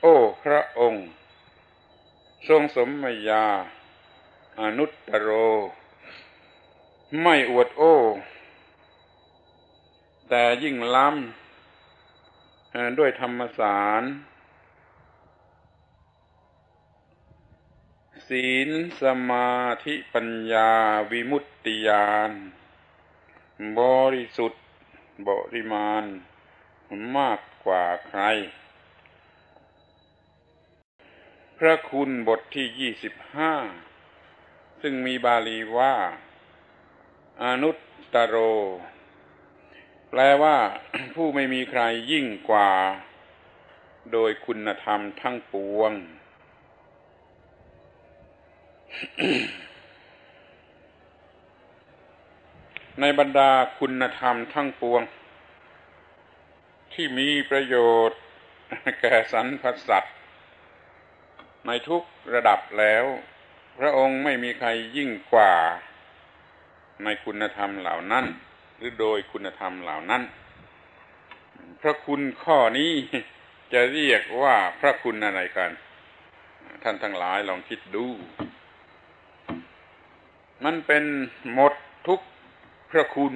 โอ้พระองค์ ทรงสมมยา อนุตตโร ไม่อวดโอ้ แต่ยิ่งล้ำด้วยธรรมสารศีลสมาธิปัญญาวิมุตติยานบริสุทธิ์บริมาณมากกว่าใคร พ ระคุณบทที่ยี่สิบห้าซึ่งมีบาลีว่า อนุตตโร แปลว่าผู้ไม่มีใครยิ่งกว่า โดยคุณธรรมทั้งปวง ในบรรดาคุณธรรมทั้งปวง ที่มีประโยชน์แก่สรรพสัตว์ ในทุกระดับแล้ว พระองค์ไม่มีใครยิ่งกว่าในคุณธรรมเหล่านั้น หรือโดยคุณธรรมเหล่านั้น พระคุณข้อนี้จะเรียกว่าพระคุณอะไรกัน ท่านทั้งหลายลองคิดดู มันเป็นหมดทุกพระคุณ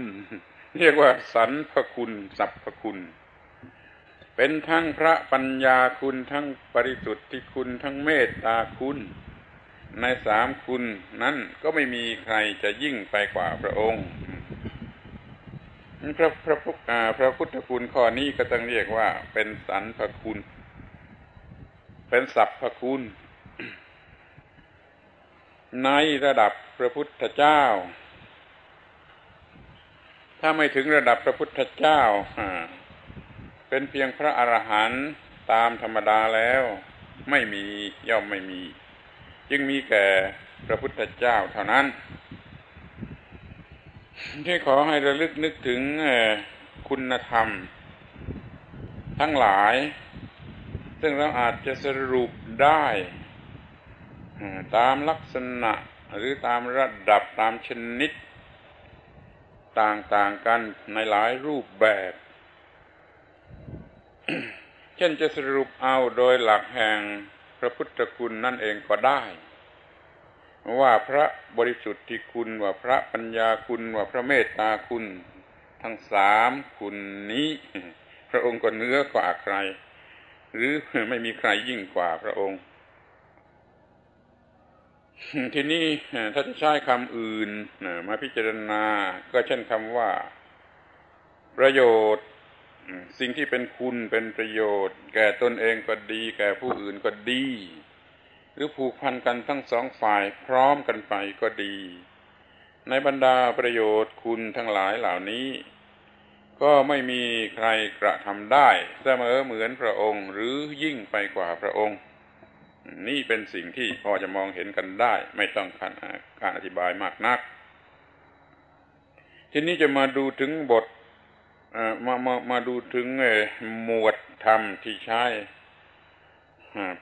เรียกว่าสรรพคุณสัพพคุณ เป็นทั้งพระปัญญาคุณทั้งปริสุทธิคุณทั้งเมตตาคุณ ในสามคุณนั้นก็ไม่มีใครจะยิ่งไปกว่าพระองค์พระพระพระพุทธคุณข้อนี้ก็ต้องเรียกว่า เป็นสันพคุณ เป็นสัพพคุณ ในระดับพระพุทธเจ้า ถ้าไม่ถึงระดับพระพุทธเจ้า เป็นเพียงพระอรหันต์ตามธรรมดาแล้ว ไม่มีย่อมไม่มี จึงมีแก่พระพุทธเจ้าเท่านั้น ที่ขอให้ระลึกนึกถึงคุณธรรม ทั้งหลาย ซึ่งเราอาจจะสรุปได้ตามลักษณะหรือตามระดับตามชนิด ต่างๆกันในหลายรูปแบบ เช่นจะสรุปเอาโดยหลักแห่งพระพุทธคุณนั่นเองก็ได้ ว่าพระบริสุทธิคุณว่าพระปัญญาคุณว่าพระเมตตาคุณ ทั้งสามคุณนี้ พระองค์ก็เนื้อกว่าใคร หรือไม่มีใครยิ่งกว่าพระองค์ ทีนี้ถ้าจะใช้คำอื่นมาพิจารณาก็เช่นคำว่า ประโยชน์ สิ่งที่เป็นคุณเป็นประโยชน์ แก่ตนเองก็ดี แก่ผู้อื่นก็ดี หรือผูกพันกันทั้งสองฝ่ายพร้อมกันไปก็ดี ในบรรดาประโยชน์คุณทั้งหลายเหล่านี้ ก็ไม่มีใครกระทำได้ เสมอเหมือนพระองค์ หรือยิ่งไปกว่าพระองค์ นี่เป็นสิ่งที่พอจะมองเห็นกันได้ ไม่ต้องการอธิบายมากนัก ทีนี้จะมาดูถึงบท มามามาดูถึงหมวดธรรมที่ใช้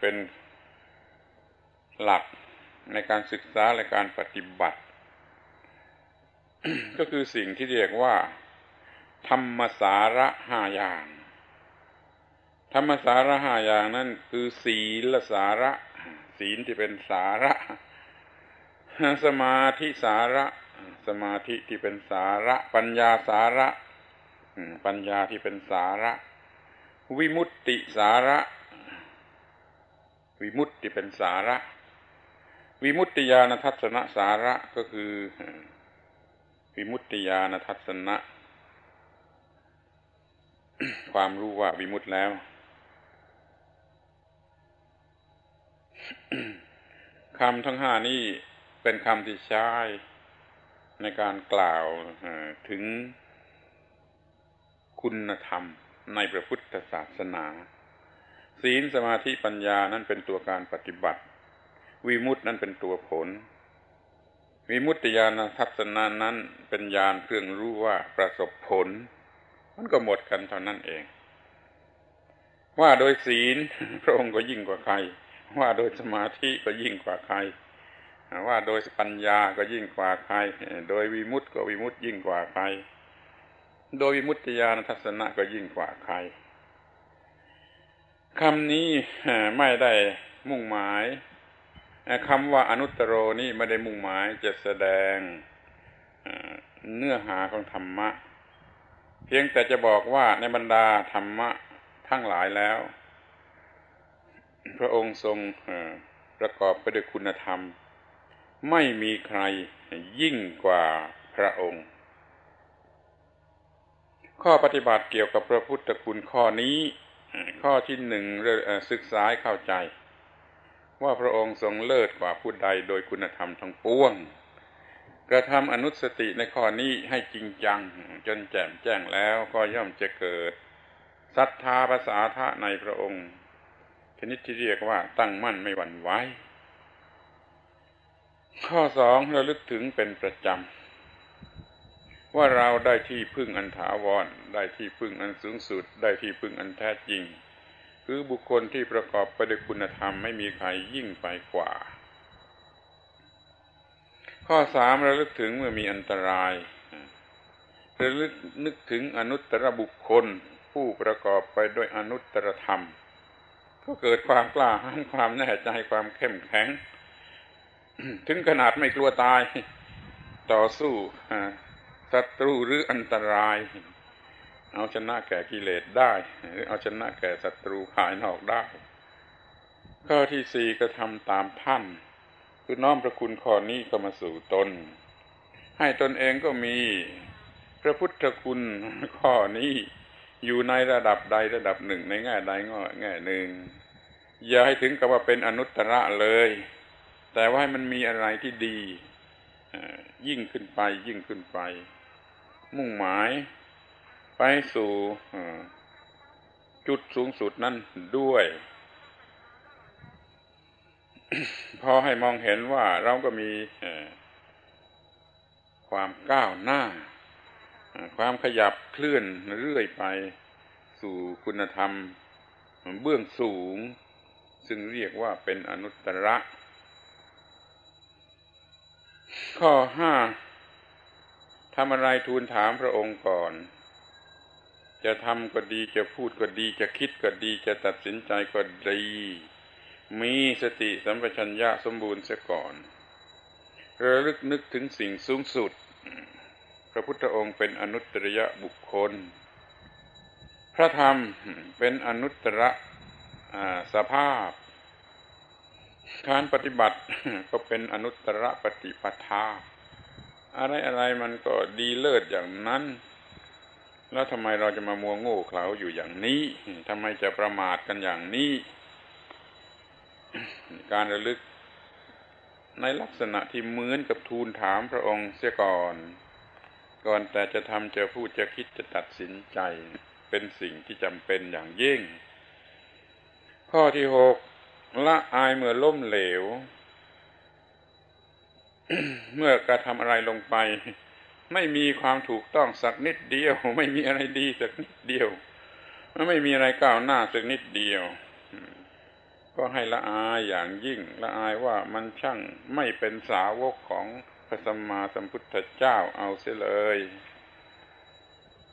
เป็นหลักในการศึกษาและการปฏิบัติ ก็คือสิ่งที่เรียกว่า ธรรมสาระห้าอย่าง ธรรมสาระห้าอย่างนั่นคือศีลสาระ ศีลที่เป็นสาระ สมาธิสาระ สมาธิที่เป็นสาระ ปัญญาสาระ ปัญญาที่เป็นสาระ วิมุตติสาระ วิมุตติเป็นสาระ วิมุตติญาณทัศนะสาระก็คือ วิมุตติญาณทัศนะ ความรู้ว่าวิมุตติแล้วคำทั้งห้านี้เป็นคำที่ใช้ในการกล่าวถึง คุณธรรมในพระพุทธศาสนา ศีลสมาธิปัญญานั้นเป็นตัวการปฏิบัติ วิมุตตินั้นเป็นตัวผล วิมุตติญาณทัศนานั้นเป็นญาณเครื่องรู้ว่าประสบผล มันก็หมดกันเท่านั้นเอง ว่าโดยศีลพระองค์ก็ยิ่งกว่าใคร ว่าโดยสมาธิก็ยิ่งกว่าใครว่าโดยปัญญาก็ยิ่งกว่าใคร โดยวิมุตติก็วิมุตติยิ่งกว่าใคร โดยวิมุตติญาณทัศนะก็ยิ่งกว่าใครคำนี้ไม่ได้มุ่งหมายคำว่าอนุตตรนี่ไม่ได้มุ่งหมายจะแสดงเนื้อหาของธรรมะ เพียงแต่จะบอกว่าในบรรดาธรรมะทั้งหลายแล้ว พระองค์ทรงประกอบไปด้วยคุณธรรม ไม่มีใครยิ่งกว่าพระองค์ ข้อปฏิบัติเกี่ยวกับพระพุทธคุณข้อนี้ ข้อที่หนึ่งศึกษาเข้าใจ ว่าพระองค์ทรงเลิศกว่าผู้ใดโดยคุณธรรมทั้งปวง กระทำอนุสติในข้อนี้ให้จริงจัง จนแจ่มแจ้งแล้วก็ย่อมจะเกิดศรัทธาภาษาทะในพระองค์ ชนิดที่เรียกว่าตั้งมั่นไม่หวั่นไหวข้อสองระลึกถึงเป็นประจำ ว่าเราได้ที่พึ่งอันถาวร ได้ที่พึ่งอันสูงสุด ได้ที่พึ่งอันแท้จริง คือบุคคลที่ประกอบไปด้วยคุณธรรมไม่มีใครยิ่งไปกว่า ข้อสามระลึกถึงเมื่อมีอันตรายระลึกนึกถึงอนุตตรบุคคล ผู้ประกอบไปด้วยอนุตตรธรรม ก็เกิดความกล้าหาญความแน่ใจความเข้มแข็ง ถึงขนาดไม่กลัวตาย ต่อสู้ ศัตรูหรืออันตราย เอาชนะแก่กิเลสได้ หรือเอาชนะแก่ศัตรูภายนอกได้ ข้อที่สี่ก็ทำตามท่าน คือน้อมพระคุณข้อนี้ก็มาสู่ตน ให้ตนเองก็มีพระพุทธคุณข้อนี้อยู่ในระดับใดระดับหนึ่งในแง่ใดงแง่หนึ่ง อย่าให้ถึงกับว่าเป็นอนุตตระเลย แต่ว่ามันมีอะไรที่ดี ยิ่งขึ้นไปยิ่งขึ้นไป มุ่งหมาย ไปสู่จุดสูงสุดนั้นด้วย พอให้มองเห็นว่าเราก็มีความก้าวหน้า ความขยับเคลื่อนเรื่อยไปสู่คุณธรรม เบื้องสูง ซึ่งเรียกว่าเป็นอนุตตระ ข้อห้าทำอะไรทูลถามพระองค์ก่อน จะทำก็ดีจะพูดก็ดีจะคิดก็ดีจะตัดสินใจก็ดี มีสติสัมปชัญญะสมบูรณ์เสียก่อน ระลึกนึกถึงสิ่งสูงสุด พระพุทธองค์เป็นอนุตตรยบุคคล พระธรรมเป็นอนุตตรสภาพ การปฏิบัติก็เป็นอนุตตรปฏิปทา อะไรอะไรมันก็ดีเลิศอย่างนั้น แล้วทำไมเราจะมามัวโง่เขลาอยู่อย่างนี้ทำไมจะประมาทกันอย่างนี้ การระลึกในลักษณะที่เหมือนกับทูลถามพระองค์เสียก่อน ก่อนแต่จะทำจะพูดจะคิดจะตัดสินใจ เป็นสิ่งที่จำเป็นอย่างยิ่ง ข้อที่หก ละอายเมื่อล้มเหลว เมื่อกระทำอะไรลงไป ไม่มีความถูกต้องสักนิดเดียว ไม่มีอะไรดีสักนิดเดียวไม่มีอะไรก้าวหน้าสักนิดเดียว ก็ให้ละอายอย่างยิ่ง ละอายว่ามันช่างไม่เป็นสาวกของพระสัมมาสัมพุทธเจ้าเอาเสียเลย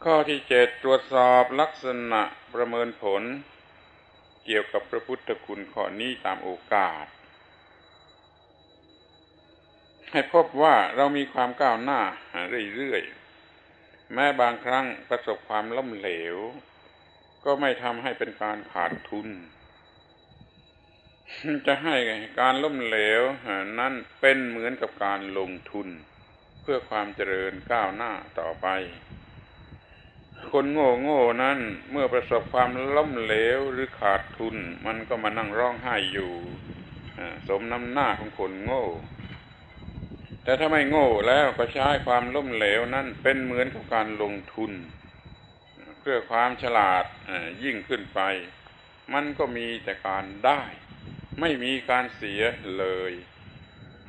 ข้อที่เจ็ดตรวจสอบลักษณะประเมินผล เกี่ยวกับพระพุทธคุณข้อนี้ตามโอกาส ให้พบว่าเรามีความก้าวหน้าเรื่อยๆ แม้บางครั้งประสบความล้มเหลว ก็ไม่ทำให้เป็นการขาดทุน จะให้การล้มเหลวนั้นเป็นเหมือนกับการลงทุน เพื่อความเจริญก้าวหน้าต่อไป คนโง่โง่นั้นเมื่อประสบความล้มเหลวหรือขาดทุน มันก็มานั่งร้องไห้อยู่สมน้ำหน้าของคนโง่ แต่ถ้าไม่โง่แล้วก็ใช้ความล้มเหลวนั้นเป็นเหมือนกับการลงทุน เพื่อความฉลาดยิ่งขึ้นไป มันก็มีแต่การได้ ไม่มีการเสียเลย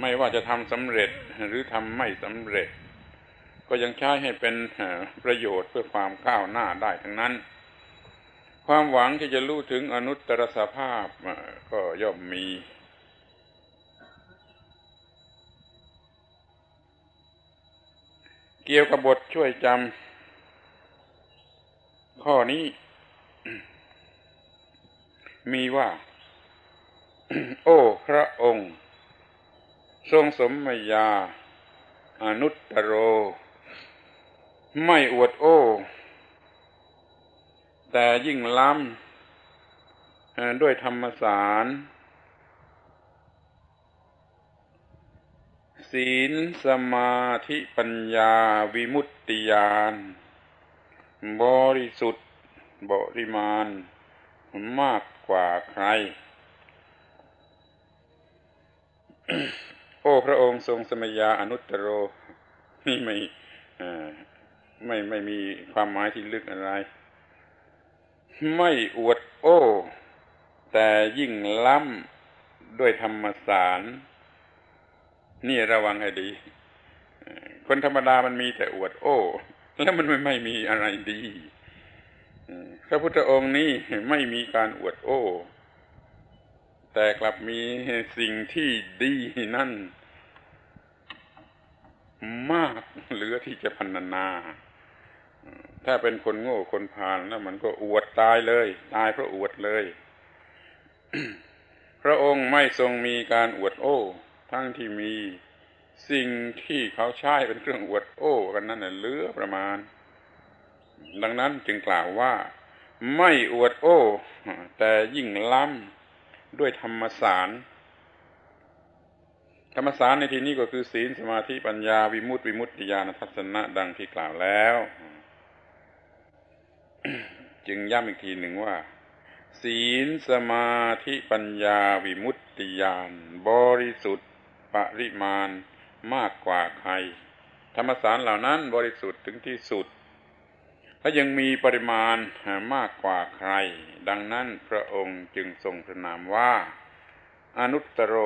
ไม่ว่าจะทำสำเร็จหรือทำไม่สำเร็จ ก็ยังใช้ให้เป็นประโยชน์เพื่อความก้าวหน้าได้ทั้งนั้น ความหวังที่จะรู้ถึงอนุตตรสภาพก็ย่อมมีเกี่ยวกับบทช่วยจำข้อนี้ มีว่า โอ้พระองค์ ทรงสมมยา อนุตตโร ไม่อวดโอ้ แต่ยิ่งล้ำด้วยธรรมสาร ศีลสมาธิปัญญาวิมุตติญาณบริสุทธิ์บริมาณ มากกว่าใคร โอ้ พระองค์ทรงสมยาอนุตตโร นี่ไม่ ไม่ไม่มีความหมายที่ลึกอะไร ไม่อวดโอ้ แต่ยิ่งล้ำด้วยธรรมสาร นี่ระวังให้ดี คนธรรมดามันมีแต่อวดโอ้ แล้วมันไม่ไม่มีอะไรดีพระพุทธองค์นี้ไม่มีการอวดโอ้ แต่กลับมีสิ่งที่ดีนั่น มากเหลือที่จะพันนา ถ้าเป็นคนโง่คนพาลแล้วมันก็อวดตายเลย ตายเพราะอวดเลย พระองค์ไม่ทรงมีการอวดโอ้ ทั้งที่มีสิ่งที่เขาใช้เป็นเครื่องอวดโอ้กันนั่นเหลือประมาณ ดังนั้นจึงกล่าวว่า ไม่อวดโอ้ แต่ยิ่งล้ำด้วยธรรมสารธรรมสารในที่นี้ก็คือศีลสมาธิปัญญาวิมุตติวิมุตติญาณทัศนะดังที่กล่าวแล้ว จึงย้ำอีกทีหนึ่งว่า ศีลสมาธิปัญญาวิมุตติญาณบริสุทธิ์ ปริมาณมากกว่าใคร ธรรมสารเหล่านั้นบริสุทธิ์ถึงที่สุดและยังมีปริมาณมากกว่าใคร ดังนั้นพระองค์จึงทรงพระนามว่า อนุตตโร